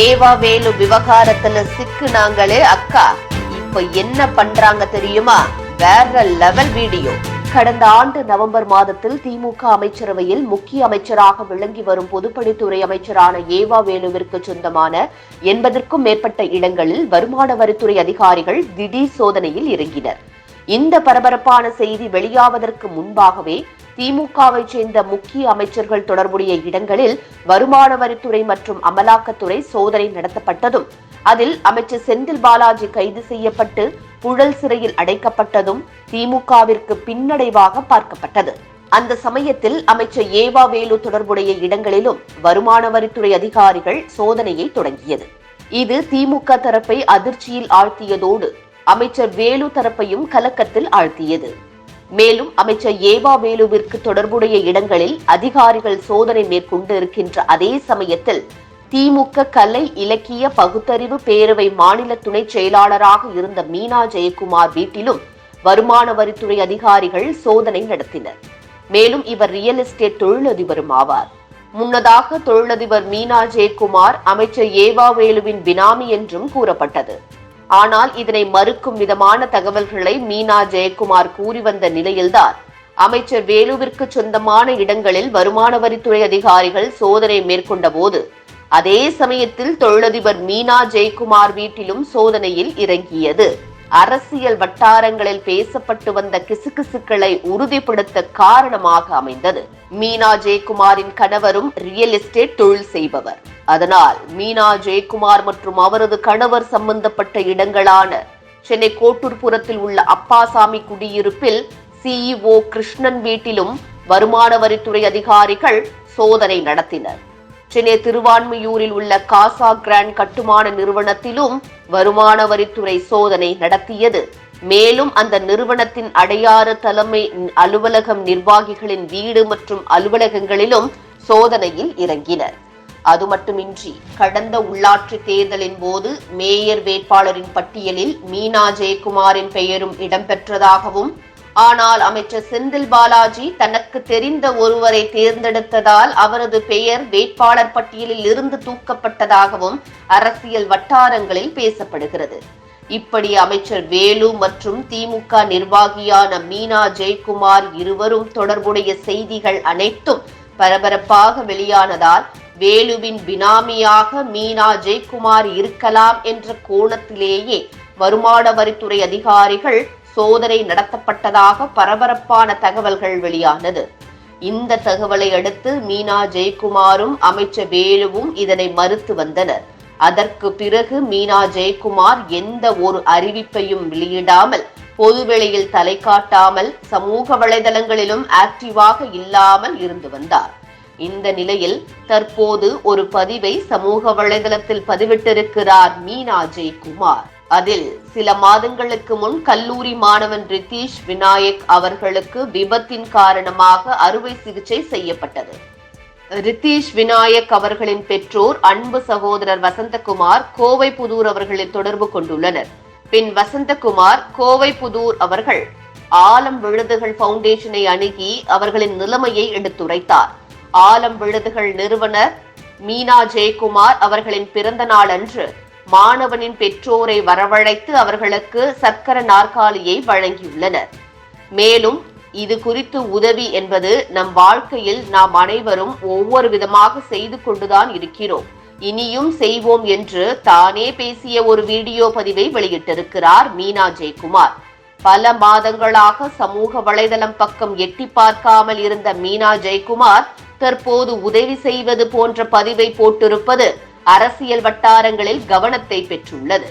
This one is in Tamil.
ஏவா வேலு விவகாரத்துல சிக்குனாங்களே அக்கா. இப்ப என்ன பண்றாங்க தெரியுமா? வேற லெவல் வீடியோ. கடந்த ஆண்டு நவம்பர் மாதத்தில் திமுக அமைச்சரவையில் முக்கிய அமைச்சராக விளங்கி வரும் பொதுப்பணித்துறை அமைச்சரான ஏவா வேலுவிற்கு சொந்தமான எண்பதற்கும் மேற்பட்ட இடங்களில் வருமான வரித்துறை அதிகாரிகள் திடீர் சோதனையில் இறங்கினர். இந்த பரபரப்பான செய்தி வெளியாவதற்கு முன்பாகவே திமுகவை சேர்ந்த முக்கிய அமைச்சர்கள் தொடர்புடைய இடங்களில் வருமான வரித்துறை மற்றும் அமலாக்கத்துறை சோதனை நடத்தப்பட்டதும் அதில் அமைச்சர் செந்தில் பாலாஜி கைது செய்யப்பட்டு புழல் சிறையில் அடைக்கப்பட்டதும் திமுகவிற்கு பின்னடைவாக பார்க்கப்பட்டது. அந்த சமயத்தில் அமைச்சர் ஏவா வேலு தொடர்புடைய இடங்களிலும் வருமான வரித்துறை அதிகாரிகள் சோதனையை தொடங்கியது. இது திமுக தரப்பை அதிர்ச்சியில் ஆழ்த்தியதோடு அமைச்சர் வேலு தரப்பையும் கலக்கத்தில் ஆழ்த்தியது. மேலும் அமைச்சர் ஏவா வேலுவிற்கு தொடர்புடைய இடங்களில் அதிகாரிகள் சோதனை மேற்கொண்டு இருக்கின்ற அதே சமயத்தில் திமுக கலை இலக்கிய பகுத்தறிவு பேரவை மாநில துணை செயலாளராக இருந்த மீனா ஜெயக்குமார் வீட்டிலும் வருமான வரித்துறை அதிகாரிகள் சோதனை நடத்தினர். மேலும் இவர் ரியல் எஸ்டேட் தொழிலதிபரும் ஆவார். முன்னதாக தொழிலதிபர் மீனா ஜெயக்குமார் அமைச்சர் ஏவா வேலுவின் பினாமி என்றும் கூறப்பட்டது. ஆனால் இதனை மறுக்கும் விதமான தகவல்களை மீனா ஜெயக்குமார் கூறி வந்த நிலையில்தான். அமைச்சர் வேலுவிற்கு சொந்தமான இடங்களில் வருமான வரித்துறை அதிகாரிகள் சோதனை மேற்கொண்ட போது அதே சமயத்தில் தொழிலதிபர் மீனா ஜெயக்குமார் வீட்டிலும் சோதனையில் இறங்கியது. அரசியல் வட்டாரங்களில் பேசப்பட்டு வந்த கிசுகிசுக்களை உறுதிப்படுத்த காரணமாக அமைந்தது. மீனா ஜெயக்குமாரின் கணவரும் ரியல் எஸ்டேட் தொழில் செய்பவர். அதனால் மீனா ஜெயக்குமார் மற்றும் அவரது கணவர் சம்பந்தப்பட்ட இடங்களான சென்னை கோட்டூர்புரத்தில் உள்ள அப்பாசாமி குடியிருப்பில் சிஇஓ கிருஷ்ணன் வீட்டிலும் வருமான வரித்துறை அதிகாரிகள் சோதனை நடத்தினர். சென்னை திருவான்மையூரில் உள்ள காசா கிராண்ட் கட்டுமான நிறுவனத்திலும் வருமான வரித்துறை சோதனை நடத்தியது. மேலும் அந்த நிறுவனத்தின் அடையாறு தலைமை அலுவலகம் நிர்வாகிகளின் வீடு மற்றும் அலுவலகங்களிலும் சோதனையில் இறங்கினர். அது மட்டுமின்றி கடந்த உள்ளாட்சி தேர்தலின் போது மேயர் வேட்பாளரின் பட்டியலில் மீனா ஜெயக்குமாரின் பெயரும் இடம்பெற்றதாகவும் ஆனால் அமைச்சர் செந்தில் பாலாஜி தனக்கு தெரிந்த ஒருவரை தேர்ந்தெடுத்ததால் அவரது பெயர் வேட்பாளர் பட்டியலில் இருந்து தூக்கப்பட்டதாகவும் அரசியல் வட்டாரங்களில் பேசப்படுகிறது. இப்படி அமைச்சர் வேலு மற்றும் திமுக நிர்வாகியான மீனா ஜெயக்குமார் இருவரும் தொடர்புடைய செய்திகள் அனைத்தும் பரபரப்பாக வெளியானதால் வேலுவின் பினாமியாக மீனா ஜெயக்குமார் இருக்கலாம் என்ற கோணத்திலேயே வருமான வரித்துறை அதிகாரிகள் சோதனை நடத்தப்பட்டதாக பரபரப்பான தகவல்கள் வெளியானது. இந்த தகவலை அடுத்து மீனா ஜெயக்குமாரும் அமைச்சர் வேலுவும் இதனை மறுத்து வந்தனர். அதற்கு பிறகு மீனா ஜெயக்குமார் எந்த ஒரு அறிவிப்பையும் வெளியிடாமல் பொதுவெளியில் தலை காட்டாமல் சமூக வலைதளங்களிலும் ஆக்டிவாக இல்லாமல் இருந்து வந்தார். இந்த நிலையில் தற்போது ஒரு பதிவை சமூக வலைதளத்தில் பதிவிட்டிருக்கிறார் மீனா ஜெயக்குமார். அதில் சில மாதங்களுக்கு முன் கல்லூரி மாணவன் ரிதீஷ் விநாயக் அவர்களுக்கு விபத்தின் காரணமாக அறுவை சிகிச்சை செய்யப்பட்டது. ரிதீஷ் விநாயக் அவர்களின் பெற்றோர் அன்பு சகோதரர் வசந்தகுமார் கோவை புதூர் அவர்களை தொடர்பு கொண்டுள்ளனர். பின் வசந்தகுமார் கோவை புதூர் அவர்கள் ஆலம் விழுதுகள் பவுண்டேஷனை அணுகி அவர்களின் நிலைமையை எடுத்துரைத்தார். ஆலம் விழுதுகள் நிறுவனர் மீனா ஜெயக்குமார் அவர்களின் பிறந்த நாள் அன்று மாணவனின் பெற்றோரை வரவழைத்து அவர்களுக்கு சக்கர நாற்காலியை வழங்கியுள்ளனர். மேலும் இது குறித்து உதவி என்பது நம் வாழ்க்கையில் நாம் அனைவரும் ஒவ்வொரு விதமாக செய்து கொண்டுதான் இருக்கிறோம். இனியும் செய்வோம் என்று தானே பேசிய ஒரு வீடியோ பதிவை வெளியிட்டிருக்கிறார் மீனா ஜெயக்குமார். பல மாதங்களாக சமூக வலைதளம் பக்கம் எட்டி பார்க்காமல் இருந்த மீனா ஜெயக்குமார் தற்போது உதவி செய்வது போன்ற பதிவை போட்டிருப்பது அரசியல் வட்டாரங்களில் கவனத்தை பெற்றுள்ளது.